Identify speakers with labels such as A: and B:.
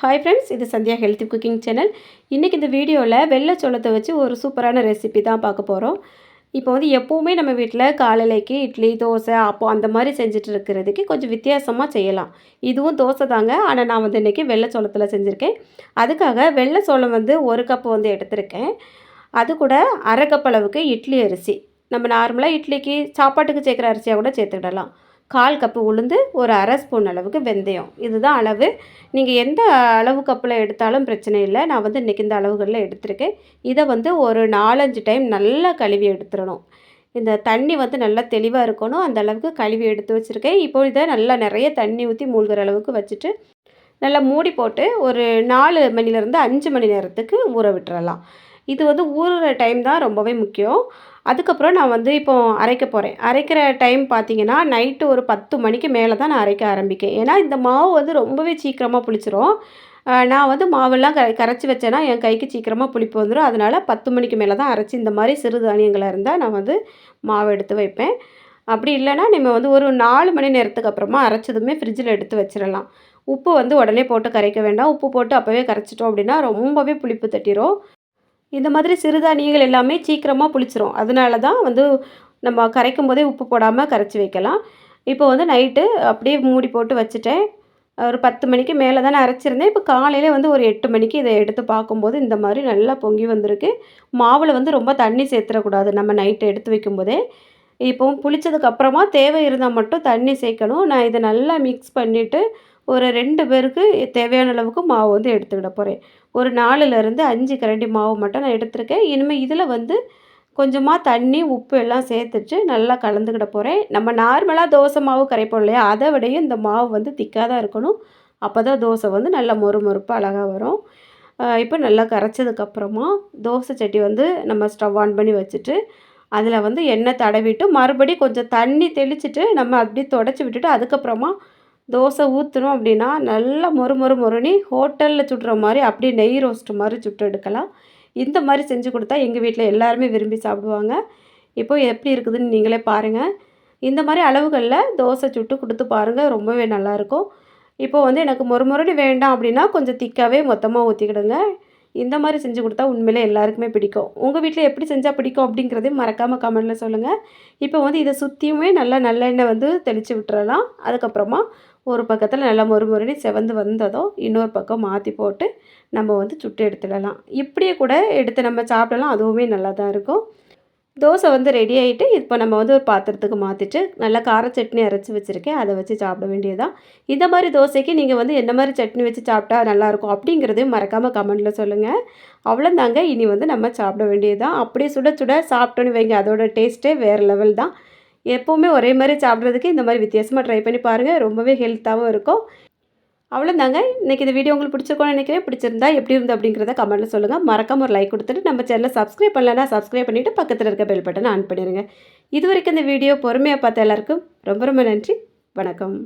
A: Hi friends இது Sandhya healthy cooking channel இன்றைக்கி இந்த வீடியோவில் வெள்ளை சோளத்தை வச்சு ஒரு சூப்பரான ரெசிபி தான் பார்க்க போகிறோம் இப்போ வந்து எப்போவுமே நம்ம வீட்டில் காலையிலைக்கு இட்லி தோசை அப்போ அந்த மாதிரி செஞ்சுட்டு இருக்கிறதுக்கு கொஞ்சம் வித்தியாசமாக செய்யலாம். இதுவும் தோசை தாங்க. ஆனால் நான் வந்து இன்றைக்கி வெள்ளை சோளத்தில் செஞ்சுருக்கேன். அதுக்காக வெள்ளை சோளம் வந்து ஒரு கப் வந்து எடுத்திருக்கேன். அது கூட அரை கப் அளவுக்கு இட்லி அரிசி. நம்ம நார்மலாக இட்லிக்கு சாப்பாட்டுக்கு சேர்க்குற அரிசியாக கூட சேர்த்துக்கிடலாம். கால் கப்பு உளுந்து ஒரு அரை ஸ்பூன் அளவுக்கு வெந்தயம். இதுதான் அளவு. நீங்கள் எந்த அளவு கப்பில் எடுத்தாலும் பிரச்சனை இல்லை. நான் வந்து இன்றைக்கி இந்த அளவுகளில் எடுத்திருக்கேன். இதை வந்து ஒரு நாலஞ்சு டைம் நல்லா கழுவி எடுத்துடணும். இந்த தண்ணி வந்து நல்லா தெளிவாக இருக்கணும். அந்த அளவுக்கு கழுவி எடுத்து வச்சுருக்கேன். இப்போ இதை நல்லா நிறைய தண்ணி ஊற்றி மூழ்கிற அளவுக்கு வச்சுட்டு நல்லா மூடி போட்டு ஒரு நாலு மணிலேருந்து அஞ்சு மணி நேரத்துக்கு ஊற விட்டுறலாம். இது வந்து ஊறுகிற டைம் தான் ரொம்பவே முக்கியம். அதுக்கப்புறம் நான் வந்து இப்போது அரைக்க போகிறேன் அரைக்கிற டைம் பார்த்தீங்கன்னா நைட்டு ஒரு பத்து மணிக்கு மேலே தான் நான் அரைக்க ஆரம்பிக்கேன். ஏன்னா இந்த மாவு வந்து ரொம்பவே சீக்கிரமாக புளிச்சிரும். நான் வந்து மாவெல்லாம் க கரைச்சி வச்சேன்னா என் கைக்கு சீக்கிரமாக புளிப்பு வந்துடும் அதனால் பத்து மணிக்கு மேலே தான் அரைச்சி இந்த மாதிரி சிறு தானியங்களாக இருந்தால் நான் வந்து மாவு எடுத்து வைப்பேன். அப்படி இல்லைன்னா நம்ம வந்து ஒரு நாலு மணி நேரத்துக்கு அப்புறமா அரைச்சதுமே ஃப்ரிட்ஜில் எடுத்து வச்சிடலாம் உப்பு வந்து உடனே போட்டு கரைக்க வேண்டாம். உப்பு போட்டு அப்போவே கரைச்சிட்டோம் அப்படின்னா ரொம்பவே புளிப்பு தட்டிடும் இந்த மாதிரி சிறுதானியங்கள் எல்லாமே சீக்கிரமாக புளிச்சிரும். அதனால தான் வந்து நம்ம கரைக்கும் போதே உப்பு போடாமல் கரைச்சி வைக்கலாம். இப்போ வந்து நைட்டு அப்படியே மூடி போட்டு வச்சுட்டேன். ஒரு பத்து மணிக்கு மேலே தான் அரைச்சிருந்தேன். இப்போ காலையில் வந்து ஒரு எட்டு மணிக்கு இதை எடுத்து பார்க்கும்போது இந்த மாதிரி நல்லா பொங்கி வந்திருக்கு. மாவில் வந்து ரொம்ப தண்ணி சேர்த்துடக்கூடாது. நம்ம நைட்டு எடுத்து வைக்கும்போதே. இப்போவும் புளித்ததுக்கப்புறமா தேவை இருந்தால் மட்டும் தண்ணி சேர்க்கணும். நான் இதை நல்லா மிக்ஸ் பண்ணிவிட்டு ஒரு ரெண்டு பேருக்கு தேவையான அளவுக்கு மாவு வந்து எடுத்துக்கிட போகிறேன் ஒரு நாலுலேருந்து அஞ்சு கரண்டி மாவு மட்டும் நான் எடுத்திருக்கேன். இனிமேல் இதில் வந்து கொஞ்சமாக தண்ணி உப்பு எல்லாம் சேர்த்துட்டு நல்லா கலந்துக்கிட போகிறேன் நம்ம நார்மலாக தோசை மாவு கரைப்போம் இல்லையா? அதை விடையும் இந்த மாவு வந்து திக்காக தான் இருக்கணும். அப்போ தான் தோசை வந்து நல்லா மொறு மொறுப்பு அழகாக வரும் இப்போ நல்லா கரைச்சதுக்கப்புறமா தோசை சட்டி வந்து நம்ம ஸ்டவ் ஆன் பண்ணி வச்சுட்டு அதில் வந்து எண்ணெய் தடவிட்டு மறுபடியும் கொஞ்சம் தண்ணி தெளிச்சுட்டு நம்ம அப்படியே தொடச்சி விட்டுட்டு அதுக்கப்புறமா தோசை ஊற்றணும் அப்படின்னா நல்லா மொறு மொறு மொறுனி ஹோட்டலில் சுடுற மாதிரி அப்படியே நெய் ரோஸ்ட் மாதிரி சுட்டு எடுக்கலாம். இந்த மாதிரி செஞ்சு கொடுத்தா எங்கள் வீட்டில் எல்லாருமே விரும்பி சாப்பிடுவாங்க. இப்போது எப்படி இருக்குதுன்னு நீங்களே பாருங்கள் இந்த மாதிரி அளவுகளில் தோசை சுட்டு கொடுத்து பாருங்கள் ரொம்பவே நல்லாயிருக்கும் இப்போது வந்து எனக்கு மொறு மொறுனி வேண்டாம் அப்படின்னா கொஞ்சம் திக்காகவே மொத்தமாக ஊற்றிக்கிடுங்க இந்த மாதிரி செஞ்சு கொடுத்தா உண்மையிலே எல்லாருக்குமே பிடிக்கும். உங்கள் வீட்டில் எப்படி செஞ்சால் பிடிக்கும் அப்படிங்கிறதையும் மறக்காமல் கமெண்டில் சொல்லுங்கள் இப்போ வந்து இதை சுற்றியுமே நல்லா நல்லெண்ணெய் வந்து தெளித்து விட்டுறலாம். அதுக்கப்புறமா ஒரு பக்கத்தில் நல்லா மொறுமொறுனி செவந்து வந்ததும் இன்னொரு பக்கம் மாற்றி போட்டு நம்ம வந்து சுட்டு எடுத்துடலாம். இப்படியே கூட எடுத்து நம்ம சாப்பிடலாம். அதுவுமே நல்லா தான் இருக்கும். தோசை வந்து ரெடி ஆகிட்டு இப்போ நம்ம வந்து ஒரு பாத்திரத்துக்கு மாற்றிட்டு நல்லா கார சட்னி அரைச்சி வச்சுருக்கேன். அதை வச்சு சாப்பிட வேண்டியதான் இந்த மாதிரி தோசைக்கு நீங்கள் வந்து என்ன மாதிரி சட்னி வச்சு சாப்பிட்டா நல்லாயிருக்கும் அப்படிங்கிறதையும் மறக்காமல் கமெண்ட்டில் சொல்லுங்கள் அவ்வளோந்தாங்க இனி வந்து நம்ம சாப்பிட வேண்டியதுதான். அப்படியே சுட சுட சாப்பிட்டோன்னு வைங்க. அதோட டேஸ்ட்டே வேறு லெவல் தான். எப்போவுமே ஒரே மாதிரி சாப்பிட்றதுக்கு இந்த மாதிரி வித்தியாசமாக ட்ரை பண்ணி பாருங்கள் ரொம்பவே ஹெல்த்தாகவும் இருக்கும். அவ்வளோதாங்க இன்றைக்கி இந்த வீடியோ உங்களுக்கு பிடிச்சிருக்கோன்னு நினைக்கிறேன். பிடிச்சிருந்தா எப்படி இருந்து அப்படிங்கிறத கமெண்ட்டில் சொல்லுங்கள் மறக்காம ஒரு லைக் கொடுத்துட்டு நம்ம சேனலை சப்ஸ்கிரைப் பண்ணலன்னா சப்ஸ்கிரைப் பண்ணிவிட்டு பக்கத்தில் இருக்க பெல் பட்டனை ஆன் பண்ணிடுங்க இது வரைக்கும் இந்த வீடியோ பொறுமையாக பார்த்த எல்லாருக்கும் ரொம்ப ரொம்ப நன்றி. வணக்கம்.